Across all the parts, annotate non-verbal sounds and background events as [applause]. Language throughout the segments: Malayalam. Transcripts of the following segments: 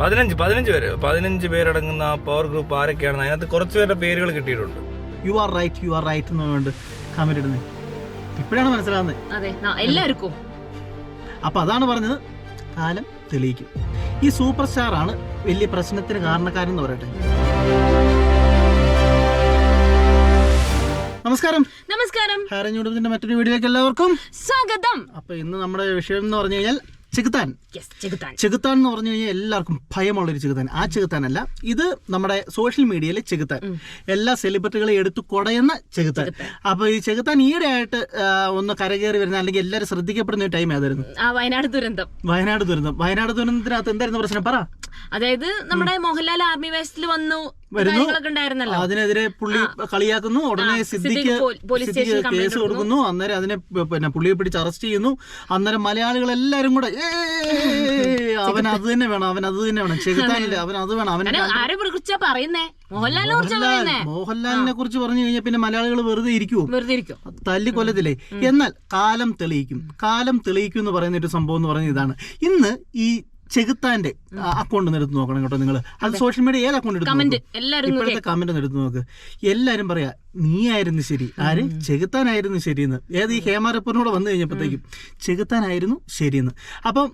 പതിനഞ്ച് പതിനഞ്ച് പേര്. പതിനഞ്ച് പേരടങ്ങുന്ന പവർ ഗ്രൂപ്പ് ആരൊക്കെയാണെന്ന് അതിനകത്ത് കുറച്ച് പേരുടെ പേരുകൾ കിട്ടിയിട്ടുണ്ട്. You are right you are right എന്ന് വേണ്ട കമന്റ് ഇടുന്നത് ഇപ്പോഴാണ് മനസ്സിലാവുന്നത് അതെ ന- എല്ലാവർക്കും. അപ്പൊ അതാണ് പറഞ്ഞത്. കാലം തെളിയിക്കും. ഈ സൂപ്പർ സ്റ്റാർ ആണ് വലിയ പ്രശ്നത്തിന് കാരണക്കാരൻ എന്ന് പറയട്ടെ. നമസ്കാരം. നമസ്കാരം. ഹാരൻ യൂട്യൂബിന്റെ മറ്റൊരു വീഡിയോയിലേക്ക് എല്ലാവർക്കും സ്വാഗതം. അപ്പൊ ഇന്ന് നമ്മുടെ വിഷയം എന്ന് പറഞ്ഞു കഴിഞ്ഞാൽ ചെകുത്താൻ. ചെകുത്താൻ. എന്ന് പറഞ്ഞു കഴിഞ്ഞാൽ എല്ലാവർക്കും ഭയമുള്ളൊരു ചെകുത്താൻ. ആ ചെകുത്താനല്ല ഇത് നമ്മുടെ സോഷ്യൽ മീഡിയയിലെ ചെകുത്താൻ. എല്ലാ സെലിബ്രിറ്റികളെ എടുത്തു കുടയുന്ന ചെകുത്താൻ. അപ്പൊ ഈ ചെകുത്താൻ ഈയിടെ ആയിട്ട് ഒന്ന് കരകയറി വരുന്ന അല്ലെങ്കിൽ എല്ലാവരും ശ്രദ്ധിക്കപ്പെടുന്ന ഒരു ടൈം ഏതായിരുന്നു? വയനാട് ദുരന്തം. വയനാട് ദുരന്തം. വയനാട് ദുരന്തത്തിനകത്ത് എന്തായിരുന്നു പ്രശ്നം? പറ. അതായത് നമ്മുടെ മോഹൻലാൽ ആർമി വേസ്റ്റിൽ വന്നു വരുന്നു. അതിനെതിരെ പുള്ളി കളിയാക്കുന്നു. ഉടനെ സിദ്ധിക്ക് സിദ്ദിഖ് കേസ് കൊടുക്കുന്നു. അന്നേരം അതിനെ പിന്നെ പുള്ളിയെ പിടിച്ച് അറസ്റ്റ് ചെയ്യുന്നു. അന്നേരം മലയാളികൾ എല്ലാരും കൂടെ "ഏയ്, അവൻ അത് തന്നെ വേണം അവൻ അത് തന്നെ വേണം. ചെകുത്താനില്ല അവൻ അത് വേണം അവൻ പറയുന്നേ? മോഹൻലാലിനെ കുറിച്ചാ പറഞ്ഞു കഴിഞ്ഞാൽ പിന്നെ മലയാളികൾ വെറുതെ ഇരിക്കുവോ? തല്ലി കൊല്ലത്തില്ലേ? എന്നാൽ കാലം തെളിയിക്കും. കാലം തെളിയിക്കും എന്ന് പറയുന്ന ഒരു സംഭവം എന്ന് പറയുന്നത് ഇതാണ്. ഇന്ന് ഈ ചെകുത്താന്റെ അക്കൗണ്ട് ഒന്ന് എടുത്ത് നോക്കണം കേട്ടോ നിങ്ങൾ അത് സോഷ്യൽ മീഡിയ ഏത് അക്കൗണ്ട് എടുത്ത് ഇപ്പോഴത്തെ കമന്റ് ഒന്ന് എടുത്ത് നോക്ക്. എല്ലാരും പറയാ നീ ആയിരുന്നു ശരി. ആര്? ചെകുത്താനായിരുന്നു ശരിയെന്ന്. ഏത് ഈ ഹേമ റിപ്പോർട്ടിനോട് വന്നു കഴിഞ്ഞപ്പോഴത്തേക്കും ചെകുത്താനായിരുന്നു ശരിയെന്ന്. അപ്പം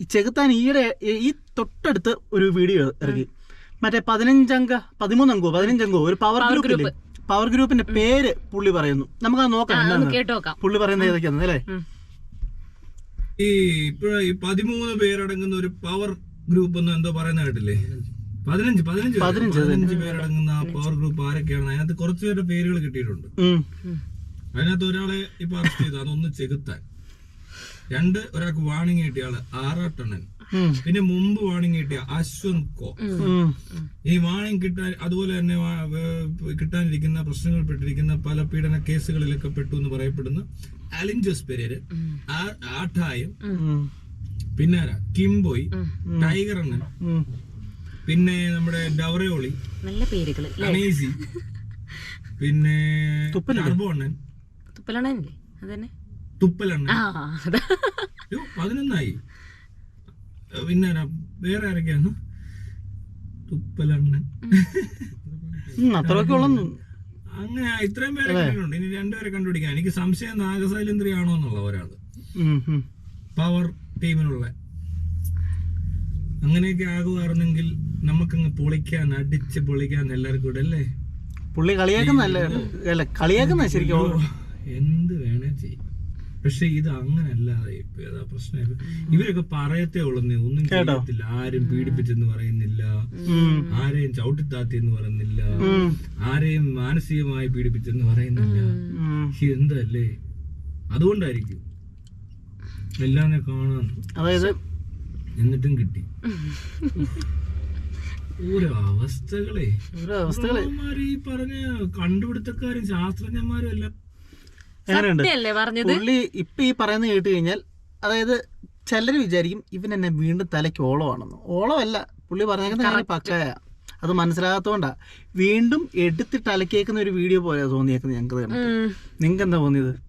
ഈ ചെകുത്താൻ ഈയിടെ ഈ തൊട്ടടുത്ത് ഒരു വീഡിയോ ഇറങ്ങി. മറ്റേ പതിനഞ്ചംഗ പതിമൂന്നംഗോ പതിനഞ്ചംഗോ ഒരു പവർ ഗ്രൂപ്പില്ലേ പവർ ഗ്രൂപ്പിന്റെ പേര് പുള്ളി പറയുന്നു. നമുക്ക് അത് നോക്കാം പുള്ളി പറയുന്നത് ഏതൊക്കെയാണ് അല്ലേ. ഈ ഇപ്പോഴ ഈ പതിമൂന്ന് പേരടങ്ങുന്ന ഒരു പവർ ഗ്രൂപ്പ് എന്ന് എന്തോ പറയുന്ന കേട്ടില്ലേ പതിനഞ്ച് പതിനഞ്ച്. പതിനഞ്ച്, പതിനഞ്ച് പേരടങ്ങുന്ന ആ പവർ ഗ്രൂപ്പ് ആരൊക്കെയാണ് അതിനകത്ത് കുറച്ച് പേരുടെ പേരുകൾ കിട്ടിയിട്ടുണ്ട്. അതിനകത്ത് ഒരാളെ ഇപ്പൊ അറസ്റ്റ് ചെയ്തു അതൊന്ന് ചെകുത്താൻ രണ്ട് ഒരാൾക്ക് വാണിംഗ് കിട്ടിയ ആൾ ആറാട്ടണ്ണൻ. പിന്നെ മുമ്പ് വാണിംഗ് കിട്ടിയ അശ്വന്ത് കോ. ഈ വാണിംഗ് കിട്ടാൻ അതുപോലെ തന്നെ കിട്ടാനിരിക്കുന്ന പ്രശ്നങ്ങൾ പെട്ടിരിക്കുന്ന പല പീഡന കേസുകളിലൊക്കെ പെട്ടു എന്ന് പറയപ്പെടുന്ന അലിഞ്ചസ് പെരേര് ആ- ആട്ടായം പിന്നെ? കിംബോയ് ടൈഗർ അണ്ണൻ പിന്നെ നമ്മുടെ ഡവറയോളി നല്ല പേരുകൾ അമേസി പിന്നെ തുപ്പലണ്ണൻ തുപ്പലണ്ണൻ അണ്ണൻ അതന്നെ? തുപ്പലണ്ണൻ. ആ അതാ. അയ്യോ, പതിനൊന്നായി. ഏ, പിന്നെ ആരാ? വേറെ ആരൊക്കെയാണ്? തുപ്പലണ്ണൻ. അത്രയൊക്കെ ഉള്ളു. അങ്ങനെ ഇത്രയും പേരെ കണ്ടിട്ടുണ്ട്. ഇനി രണ്ടുപേരെ കണ്ടുപിടിക്കാൻ എനിക്ക് സംശയം നാഗശൈലേന്ദ്രി ആണോ എന്നുള്ള ഒരാൾ. പവർ ടീമിനുള്ള. അങ്ങനെയൊക്കെ ആകുമായിരുന്നെങ്കിൽ നമുക്കങ്ങ് പൊളിക്കാൻ അടിച്ച് പൊളിക്കാൻ എല്ലാവർക്കും കൂടെ അല്ലേ? പുള്ളി കളിയാക്കുന്നല്ല കളിയാക്കുന്ന ശരിക്കും. എന്ത് വേണേ ചെയ്യും. പക്ഷെ ഇത് അങ്ങനല്ലാതെ ഇപ്പൊ ഏതാ പ്രശ്നം ഇവരൊക്കെ പറയത്തേ ഉള്ളന്നേ ഒന്നും കേട്ടില്ല ആരും പീഡിപ്പിച്ചെന്ന് പറയുന്നില്ല. ആരെയും ചവിട്ടിത്താത്തി എന്ന് പറയുന്നില്ല ആരെയും മാനസികമായി പീഡിപ്പിച്ചെന്ന് പറയുന്നില്ല. എന്തല്ലേ? അതുകൊണ്ടായിരിക്കും. എല്ലാം കാണാൻ അതായത് എന്നിട്ടും കിട്ടി. [laughs] ഓരോ അവസ്ഥകളെ ഓരോ അവസ്ഥകൾ ഈ പറഞ്ഞ കണ്ടുപിടുത്തക്കാരും ശാസ്ത്രജ്ഞന്മാരും എല്ലാം പറഞ്ഞത്? പുള്ളി ഇപ്പൊ ഈ പറയുന്നത് കേട്ട് കഴിഞ്ഞാൽ അതായത് ചിലര് വിചാരിക്കും ഇവൻ എന്നെ വീണ്ടും തലയ്ക്ക് ഓളമാണെന്ന്. ഓളമല്ല. പുള്ളി പറഞ്ഞേക്കുന്ന കാര്യം പക്കായ അത് മനസ്സിലാകാത്തോണ്ടാ. വീണ്ടും എടുത്തിട്ട് അലക്കേക്കുന്ന ഒരു വീഡിയോ പോലെ തോന്നിയേക്കുന്നത് ഞങ്ങൾക്ക് നിങ്ങൾക്ക് എന്താ തോന്നിയത്?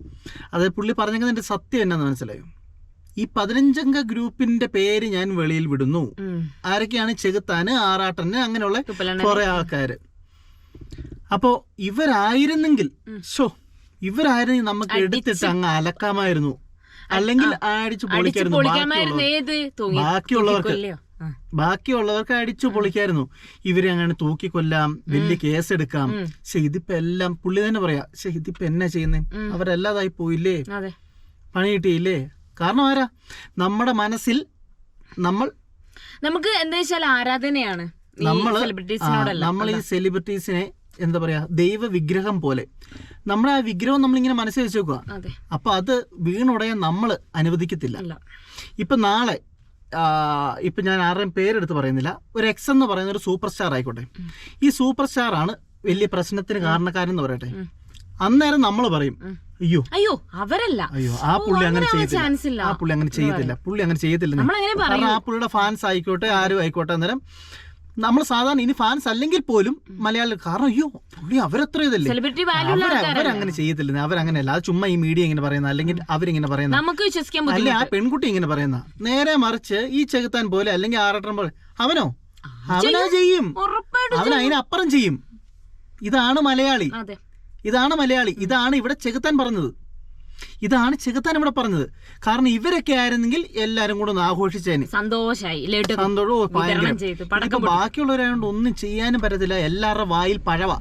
അതായത് പുള്ളി പറഞ്ഞേക്കുന്നതിന്റെ സത്യം എന്നാന്ന് മനസ്സിലായോ? ഈ പതിനഞ്ചംഗ ഗ്രൂപ്പിന്റെ പേര് ഞാൻ വെളിയിൽ വിടുന്നു. ആരൊക്കെയാണ്? ചെകുത്താന് ആറാട്ടന് അങ്ങനെയുള്ള കുറെ ആൾക്കാര്. അപ്പോ ഇവരായിരുന്നെങ്കിൽ ഷോ ഇവരായിരുന്നെങ്കിൽ നമുക്ക് എടുത്തിട്ട് അങ്ങ് അലക്കാമായിരുന്നു. അല്ലെങ്കിൽ അടിച്ചു പൊളിക്കായിരുന്നു. ബാക്കിയുള്ളവർക്ക് ബാക്കിയുള്ളവർക്ക് അടിച്ചു പൊളിക്കായിരുന്നു. ഇവരെ അങ്ങനെ തൂക്കിക്കൊല്ലാം വലിയ കേസ് എടുക്കാം പക്ഷെ ഇതിപ്പോ എല്ലാം പുള്ളി തന്നെ പറയാ പക്ഷെ ഇതിപ്പോ എന്നാ ചെയ്യുന്നേ? അവരല്ലാതായി പോയില്ലേ? പണി കിട്ടിയില്ലേ? കാരണം ആരാ? നമ്മുടെ മനസ്സിൽ നമ്മൾ നമുക്ക് എന്താ വെച്ചാൽ ആരാധനയാണ് നമ്മൾ നമ്മൾ ഈ സെലിബ്രിറ്റീസിനെ എന്താ പറയാ ദൈവ വിഗ്രഹം പോലെ. നമ്മുടെ ആ വിഗ്രഹം നമ്മളിങ്ങനെ മനസ്സിൽ വെച്ച് വെക്കുക അതെ. അപ്പൊ അത് വീണുടയാൻ നമ്മൾ അനുവദിക്കത്തില്ല. ഇപ്പൊ നാളെ ഇപ്പൊ ഞാൻ ആരുടെയും പേരെടുത്ത് പറയുന്നില്ല. ഒരു എക്സ് എന്ന് പറയുന്ന ഒരു സൂപ്പർ സ്റ്റാർ ആയിക്കോട്ടെ ഈ സൂപ്പർ സ്റ്റാർ ആണ് വലിയ പ്രശ്നത്തിന് കാരണക്കാരൻ എന്ന് പറയട്ടെ. അന്നേരം നമ്മൾ പറയും അയ്യോ. അയ്യോ അവരല്ല. അയ്യോ ആ പുള്ളി അങ്ങനെ ഇല്ല. ആ പുള്ളി അങ്ങനെ ചെയ്യത്തില്ല. പുള്ളി അങ്ങനെ ചെയ്യത്തില്ല കാരണം ആ പുള്ളിയുടെ ഫാൻസ് ആയിക്കോട്ടെ ആരും ആയിക്കോട്ടെ അന്നേരം നമ്മൾ സാധാരണ ഇനി ഫാൻസ് അല്ലെങ്കിൽ പോലും മലയാളികൾ കാരണം അയ്യോ പുള്ളി അവരത്ര ഇതല്ലേ? അവരങ്ങനെ ചെയ്യത്തില്ല. അവരങ്ങനെയല്ല. അത് ചുമ്മാ ഈ മീഡിയ ഇങ്ങനെ പറയുന്ന അല്ലെങ്കിൽ അവരിങ്ങനെ പറയുന്ന. അല്ലെ ആ പെൺകുട്ടി ഇങ്ങനെ പറയുന്ന. നേരെ മറിച്ച് ഈ ചെകുത്താൻ പോലെ അല്ലെങ്കിൽ ആറട്ടം പോലെ അവനോ? അവനാ ചെയ്യും. അവൻ അതിനപ്പുറം ചെയ്യും. ഇതാണ് മലയാളി. ഇതാണ് മലയാളി. ഇതാണ് ഇവിടെ ചെകുത്താൻ പറഞ്ഞത്. ഇതാണ് ചെകുത്താൻ ഇവിടെ പറഞ്ഞത്. കാരണം ഇവരൊക്കെ ആയിരുന്നെങ്കിൽ എല്ലാരും കൂടെ ഒന്ന് ആഘോഷിച്ചേനെ. സന്തോഷായി സന്തോഷം. ബാക്കിയുള്ളവരായതുകൊണ്ട് ഒന്നും ചെയ്യാനും പറ്റത്തില്ല. എല്ലാവരുടെ വായിൽ പഴവ.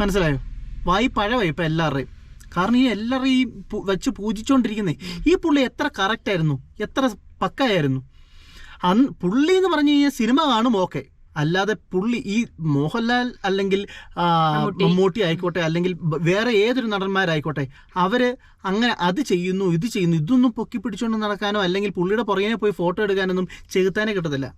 മനസ്സിലായോ? വായി പഴവ ഇപ്പൊ എല്ലാവരുടെയും. കാരണം ഈ എല്ലാവരും ഈ വെച്ച് പൂജിച്ചോണ്ടിരിക്കുന്നേ. ഈ പുള്ളി എത്ര കറക്റ്റ് ആയിരുന്നു? എത്ര പക്കായിരുന്നു? അന്ന് പുള്ളി എന്ന് പറഞ്ഞു കഴിഞ്ഞാൽ സിനിമ കാണും ഓക്കെ അല്ലാതെ പുള്ളി ഈ മോഹൻലാൽ അല്ലെങ്കിൽ മമ്മൂട്ടി. ആയിക്കോട്ടെ അല്ലെങ്കിൽ വേറെ ഏതൊരു നടന്മാരായിക്കോട്ടെ അവർ അങ്ങനെ അത് ചെയ്യുന്നു ഇത് ചെയ്യുന്നു ഇതൊന്നും പൊക്കി പിടിച്ചുകൊണ്ട് നടക്കാനോ അല്ലെങ്കിൽ പുള്ളിയുടെ പുറകെ പോയി ഫോട്ടോ എടുക്കാനൊന്നും ചെകുത്താനേ കിട്ടത്തില്ല.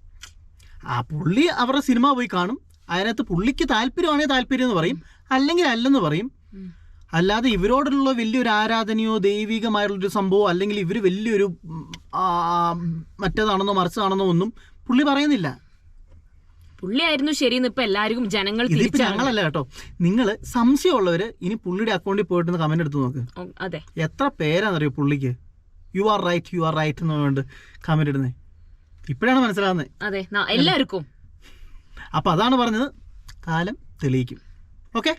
ആ പുള്ളി അവരുടെ സിനിമ പോയി കാണും അതിനകത്ത് പുള്ളിക്ക് താല്പര്യമാണെങ്കിൽ താല്പര്യം എന്ന് പറയും അല്ലെങ്കിൽ അല്ലെന്ന് പറയും. അല്ലാതെ ഇവരോടുള്ള വലിയൊരു ആരാധനയോ ദൈവികമായുള്ളൊരു സംഭവമോ അല്ലെങ്കിൽ ഇവർ വലിയൊരു മറ്റേതാണെന്നോ മറിച്ചതാണെന്നോ ഒന്നും പുള്ളി പറയുന്നില്ല. പുള്ളിയായിരുന്നു ശരിയെന്ന് ഇപ്പൊ എല്ലാവർക്കും ജനങ്ങൾ ഇതിപ്പോ തിരിച്ചറിഞ്ഞു. ഞങ്ങളല്ല കേട്ടോ. നിങ്ങൾ സംശയമുള്ളവര് ഇനി പുള്ളിയുടെ അക്കൗണ്ടിൽ പോയിട്ട് കമന്റ് എടുത്ത് നോക്ക്. ഓ, അതെ. എത്ര പേരാണെന്നറിയോ പുള്ളിക്ക്? You are right you are right എന്ന് കമന്റ് ഇടുന്നേ. ഇപ്പോഴാണ് മനസ്സിലാവുന്നത് അതെ ന- എല്ലാവർക്കും. അപ്പൊ അതാണ് പറഞ്ഞത്. കാലം തെളിയിക്കും. ഓക്കെ